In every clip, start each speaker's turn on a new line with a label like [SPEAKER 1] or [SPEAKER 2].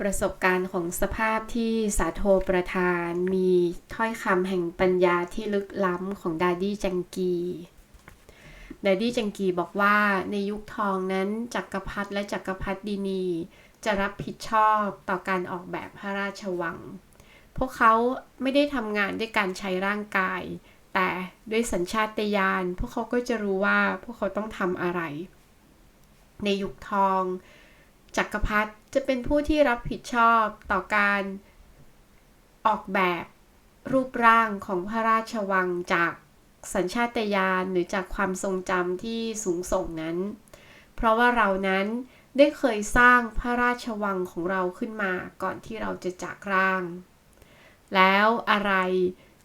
[SPEAKER 1] ประสบการณ์ของสภาพที่สาโทประธาน มีถ้อยคำแห่งปัญญาที่ลึกล้ำของดาดี้จังกีดาดี้จังกีบอกว่าในยุคทองนั้นจักรพรรดิและจักรพรรดินี จะรับผิดชอบต่อการออกแบบพระราชวัง พวกเขาไม่ได้ทำงานด้วยการใช้ร่างกาย แต่ด้วยสัญชาตญาณพวกเขาก็จะรู้ว่าพวกเขาต้องทำอะไร ในยุคทอง จักรพรรดิจะเป็นผู้ที่รับผิดชอบต่อการออกแบบรูปร่างของพระราชวังจากสัญชาตญาณหรือจากความทรงจำที่สูงส่งนั้น เพราะว่าเรานั้นได้เคยสร้างพระราชวังของเราขึ้นมาก่อนที่เราจะจากร่าง แล้วอะไร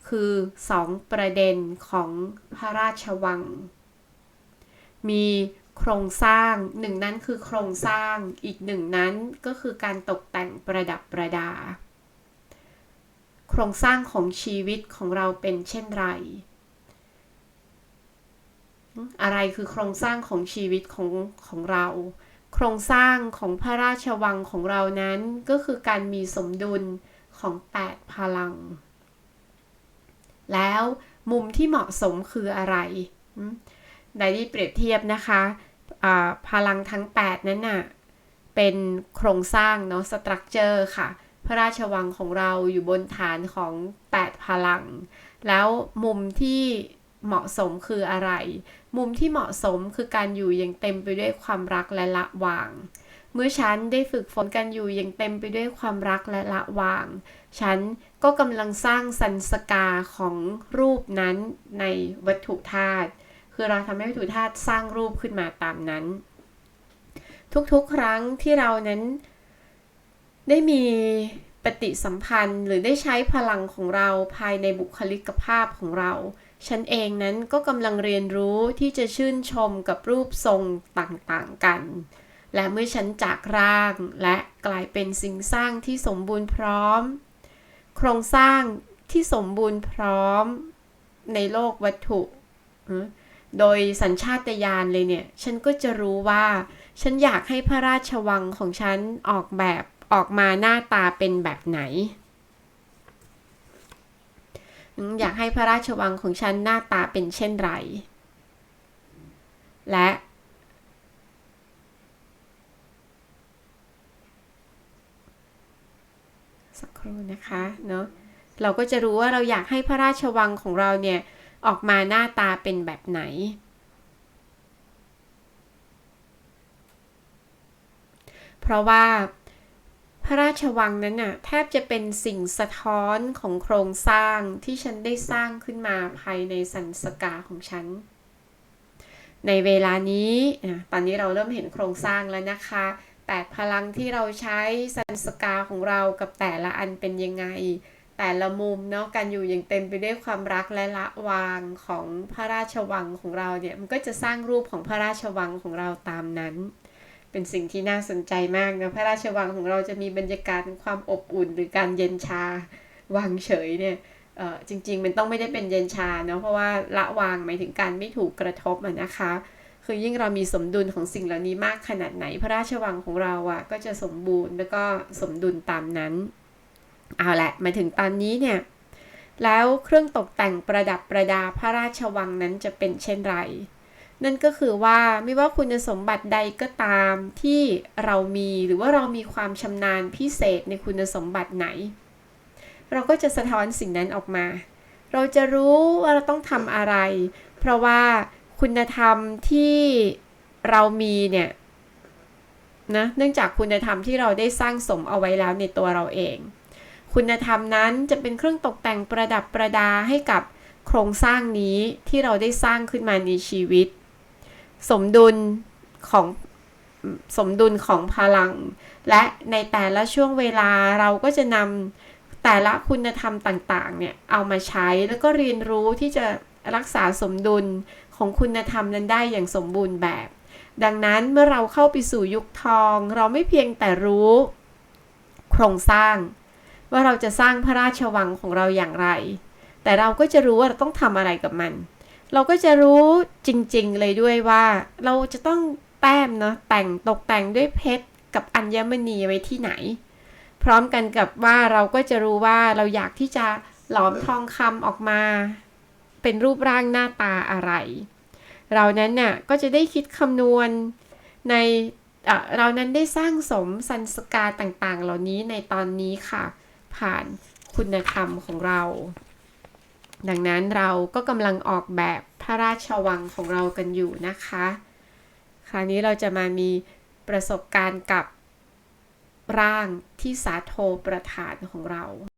[SPEAKER 1] คือสองประเด็นของพระราชวัง มี โครงสร้างหนึ่งนั้นคือโครงสร้างอีกหนึ่งนั้นก็คือการตกแต่งประดับประดา โครงสร้างของชีวิตของเราเป็นเช่นไร อะไรคือโครงสร้างของชีวิตของของเรา โครงสร้างของพระราชวังของเรานั้นก็คือการมีสมดุลของแปดพลัง แล้วมุมที่เหมาะสมคืออะไรได้ที่เปรียบเทียบนะคะ พลังทั้ง 8 นั้นน่ะ เป็นโครงสร้างเนาะสตรัคเจอร์ค่ะ พระราชวังของเราอยู่บนฐานของ 8 พลัง แล้วมุมที่เหมาะสมคืออะไร มุมที่เหมาะสมคือการอยู่อย่างเต็มไปด้วยความรักและละวาง เมื่อฉันได้ฝึกฝนการอยู่อย่างเต็มไปด้วยความรักและละวาง ฉันก็กำลังสร้างสันสกาของรูปนั้นในวัตถุธาตุ คือเราทำให้วัตถุธาตุสร้างรูปขึ้นมาตามนั้น ทุกๆครั้งที่เรานั้น ได้มีปฏิสัมพันธ์หรือได้ใช้พลังของเราภายในบุคลิกภาพของเรา ฉันเองนั้นก็กำลังเรียนรู้ที่จะชื่นชมกับรูปทรงต่างๆกัน และเมื่อฉันจากร่างและกลายเป็นสิ่งสร้างที่สมบูรณ์พร้อม โครงสร้างที่สมบูรณ์พร้อมในโลกวัตถุ โดยสัญชาตญาณเลยเนี่ย ฉันก็จะรู้ว่า ฉันอยากให้พระราชวังของฉันออกแบบออกมาหน้าตาเป็นแบบไหน อยากให้พระราชวังของฉันหน้าตาเป็นเช่นไร และ สักครู่นะคะเนาะเราก็จะรู้ว่าเราอยากให้พระราชวังของเราเนี่ย ออกมาหน้าตาเป็นแบบไหน เพราะว่าพระราชวังนั้นน่ะแทบจะเป็นสิ่งสะท้อนของโครงสร้างที่ฉันได้สร้างขึ้นมาภายในสันสกาของฉัน ในเวลานี้ตอนนี้เราเริ่มเห็นโครงสร้างแล้วนะคะ แต่พลังที่เราใช้สันสกาของเรากับแต่ละอันเป็นยังไง แต่ละมุมเนาะการอยู่อย่างเต็มไปด้วยความรักและละวางของพระราชวังของเราเนี่ยมันก็จะสร้างรูปของพระราชวังของเราตามนั้น เป็นสิ่งที่น่าสนใจมากนะพระราชวังของเราจะมีบรรยากาศความอบอุ่น หรือการเย็นชาวางเฉยเนี่ยเออจริง ๆ มันต้องไม่ได้เป็นเย็นชาเนาะเพราะว่าละวางหมายถึงการไม่ถูกกระทบะนะคะ คือยิ่งเรามีสมดุลของสิ่งเหล่านี้มากขนาดไหน พระราชวังของเราอะก็จะสมบูรณ์แล้วก็สมดุลตามนั้น เอาละมาถึงตอนนี้เนี่ย แล้วเครื่องตกแต่งประดับประดาพระราชวังนั้นจะเป็นเช่นไร นั่นก็คือว่าไม่ว่าคุณสมบัติใดก็ตามที่เรามีหรือว่าเรามีความชำนาญพิเศษในคุณสมบัติไหน เราก็จะสะท้อนสิ่งนั้นออกมา เราจะรู้ว่าเราต้องทำอะไร เพราะว่าคุณธรรมที่เรามีเนี่ยนะเนื่องจากคุณธรรมที่เราได้สร้างสมเอาไว้แล้วในตัวเราเอง คุณธรรมนั้นจะเป็นเครื่องตกแต่งประดับประดาให้กับโครงสร้างนี้ที่เราได้สร้างขึ้นมาในชีวิต สมดุลของสมดุลของพลัง และในแต่ละช่วงเวลาเราก็จะนำแต่ละคุณธรรมต่างๆเนี่ยเอามาใช้แล้วก็เรียนรู้ที่จะรักษาสมดุลของคุณธรรมนั้นได้อย่างสมบูรณ์แบบ ดังนั้นเมื่อเราเข้าไปสู่ยุคทอง เราไม่เพียงแต่รู้ โครงสร้าง ว่าเราจะสร้างพระราชวังของเราอย่างไร แต่เราก็จะรู้ว่าเราต้องทำอะไรกับมัน เราก็จะรู้จริงๆเลยด้วยว่า เราจะต้องแต้มเนาะแต่งตกแต่งด้วยเพชรกับอัญมณีไว้ที่ไหน พร้อมกันกับว่าเราก็จะรู้ว่าเราอยากที่จะหลอมทองคำออกมา เป็นรูปร่างหน้าตาอะไร เรานั้นน่ะก็จะได้คิดคำนวณในเอ่อเรานั้นได้สร้างสมสันสกาต่างๆ เหล่านี้ในตอนนี้ค่ะ ผ่านคุณธรรมของเรา ดังนั้นเราก็กำลังออกแบบพระราชวังของเรากันอยู่นะคะ คราวนี้เราจะมามีประสบการณ์กับร่างที่สาโทประธานของเรา